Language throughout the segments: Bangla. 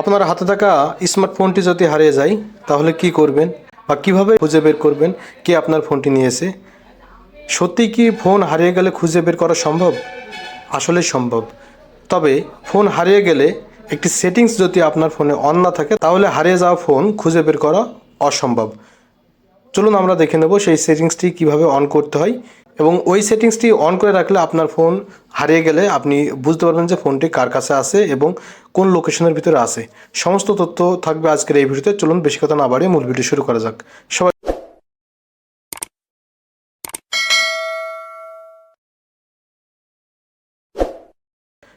আপনার হাতে থাকা স্মার্টফোনটি যদি হারিয়ে যায়, তাহলে কি করবেন বা কীভাবে খুঁজে বের করবেন? কে আপনার ফোনটি নিয়েছে? সত্যি কি ফোন হারিয়ে গেলে খুঁজে বের করা সম্ভব? আসলে সম্ভব। তবে ফোন হারিয়ে গেলে একটি সেটিংস যদি আপনার ফোনে অন না থাকে, তাহলে হারিয়ে যাওয়া ফোন খুঁজে বের করা অসম্ভব। চলুন আমরা দেখে নেব সেই সেটিংসটি কীভাবে অন করতে হয়। এবং ওই সেটিংসটি অন করে রাখলে আপনার ফোন হারিয়ে গেলে আপনি বুঝতে পারবেন যে ফোনটি কার কাছে আছে এবং কোন লোকেশনের ভিতরে আছে। সমস্ত তথ্য থাকবে আজকের এই ভিডিওতে। চলুন বেশি কথা না বাড়িয়ে মূল ভিডিও শুরু করা যাক। সবাই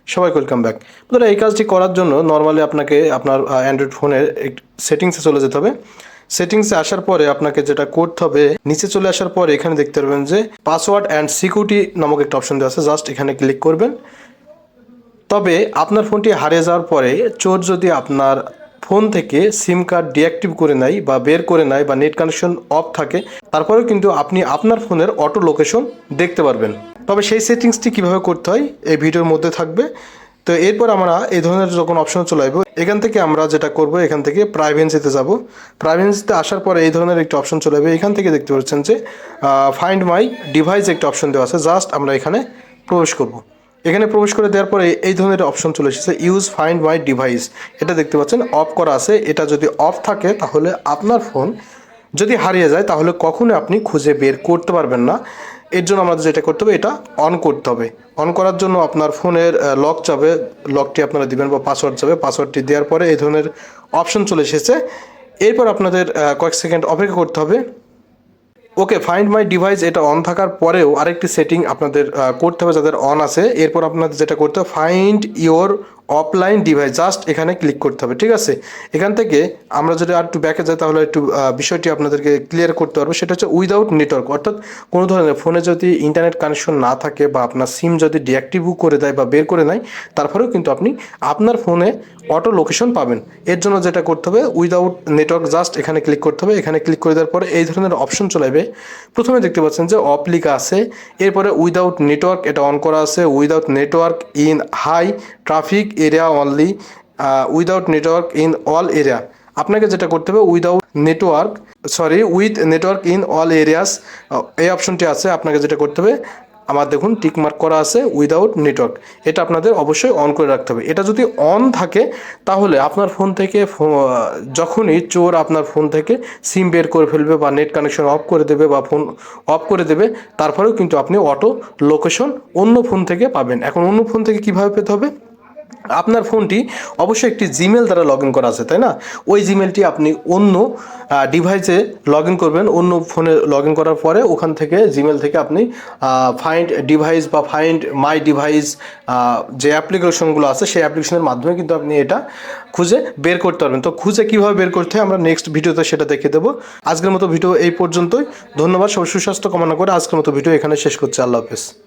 সবাই ওয়েলকাম ব্যাক বন্ধুরা, এই কাজটি করার জন্য নর্মালি আপনাকে আপনার অ্যান্ড্রয়েড ফোনের সেটিংসে চলে যেতে হবে। সেটিংসে আসার পরে আপনাকে যেটা করতে হবে, নিচে চলে আসার পরে এখানে দেখতে পারবেন যে পাসওয়ার্ড অ্যান্ড সিকিউরিটি নামক একটা অপশন দেওয়া আছে। জাস্ট এখানে ক্লিক করবেন। তবে আপনার ফোনটি হারিয়ে যাওয়ার পরে চোর যদি আপনার ফোন থেকে সিম কার্ড ডিঅ্যাক্টিভ করে নেয় বা বের করে নেয় বা নেট কানেকশন অফ থাকে, তারপরেও কিন্তু আপনি আপনার ফোনের অটো লোকেশন দেখতে পারবেন। তবে সেই সেটিংসটি কীভাবে করতে হয়, এই ভিডিওর মধ্যে থাকবে। তো এরপর আমরা এই ধরনের যখন অপশন চলে আসব, এখান থেকে আমরা যেটা করব, এখান থেকে প্রাইভেন্সিতে যাব। প্রাইভেন্সিতে আসার পরে এই ধরনের একটি অপশন চলে আসবে। এখান থেকে দেখতে পাচ্ছেন যে ফাইন্ড মাই ডিভাইস একটি অপশন দেওয়া আছে। জাস্ট আমরা এখানে প্রবেশ করব। এখানে প্রবেশ করে দেওয়ার পরে এই ধরনের অপশন চলে এসেছে ইউজ ফাইন্ড মাই ডিভাইস এটা দেখতে পাচ্ছেন অফ করা আছে। এটা যদি অফ থাকে, তাহলে আপনার ফোন যদি হারিয়ে যায়, তাহলে কখনো আপনি খুঁজে বের করতে পারবেন না। এর জন্য আমাদের যেটা করতে হবে, এটা অন করতে হবে। অন করার জন্য আপনার ফোনের লক যাবে লকটি আপনারা দিবেন বা পাসওয়ার্ড যাবে পাসওয়ার্ডটি দেওয়ার পরে এই ধরনের অপশন চলে এসেছে। এরপর আপনাদের কয়েক সেকেন্ড অপেক্ষা করতে হবে। ওকে ফাইন্ড মাই ডিভাইস এটা অন থাকার পরেও আরেকটি সেটিং আপনাদের করতে হবে যাদের অন আছে। এরপর আপনাদের যেটা করতে হবে find your offline device just এখানে ক্লিক করতে হবে, ঠিক আছে? এখান থেকে আমরা যদি আর একটু ব্যাকে যাই, তাহলে একটু বিষয়টি আপনাদেরকে ক্লিয়ার করতে পারব। সেটা হচ্ছে উইদাউট নেটওয়ার্ক অর্থাৎ কোনো ধরনের ফোনে যদি ইন্টারনেট কানেকশন না থাকে বা আপনার সিম যদি ডিঅ্যাক্টিভও করে দেয় বা বের করে নেয়, তারপরেও কিন্তু আপনি আপনার ফোনে অটো লোকেশন পাবেন। এর জন্য যেটা করতে হবে উইদাউট নেটওয়ার্ক জাস্ট এখানে ক্লিক করতে হবে। এখানে ক্লিক করে দেওয়ার পরে এই ধরনের অপশন চলে আসবে। প্রথমে দেখতে পাচ্ছেন যে অফ লিখা আছে, এরপরে উইদাউট নেটওয়ার্ক এটা অন করা আছে। Without network in high traffic area only without network in all area আপনাকে যেটা করতে হবে without network sorry with network in all areas এই অপশনটি আছে, আপনাকে যেটা করতে হবে, আমার দেখুন টিক মার্ক করা আছে উইদাউট নেটওয়ার্ক এটা আপনাদের অবশ্যই অন করে রাখতে হবে। এটা যদি অন থাকে, তাহলে আপনার ফোন থেকে যখনই চোর আপনার ফোন থেকে সিম বের করে ফেলবে বা নেট কানেকশন অফ করে দেবে বা ফোন অফ করে দেবে, তারপরেও কিন্তু আপনি অটো লোকেশন অন্য ফোন থেকে পাবেন। এখন অন্য ফোন থেকে কীভাবে পেতে হবে? আপনার ফোনটি অবশ্যই একটি জিমেল দ্বারা লগ ইন করা আছে, তাই না? ওই জিমেলটি আপনি অন্য ডিভাইসে লগ ইন করবেন, অন্য ফোনে লগ ইন করার পরে ওখান থেকে জিমেল থেকে আপনি ফাইন্ড ডিভাইস বা ফাইন্ড মাই ডিভাইস যে অ্যাপ্লিকেশনগুলো আছে সেই অ্যাপ্লিকেশনের মাধ্যমে কিন্তু আপনি এটা খুঁজে বের করতে পারবেন। তো খুঁজে কীভাবে বের করতে হয় আমরা নেক্সট ভিডিওতে সেটা দেখে দেবো। আজকের মতো ভিডিও এই পর্যন্তই। ধন্যবাদ সব সুস্বাস্থ্য কামনা করে আজকের মতো ভিডিও এখানে শেষ করছি। আল্লাহ হাফেজ।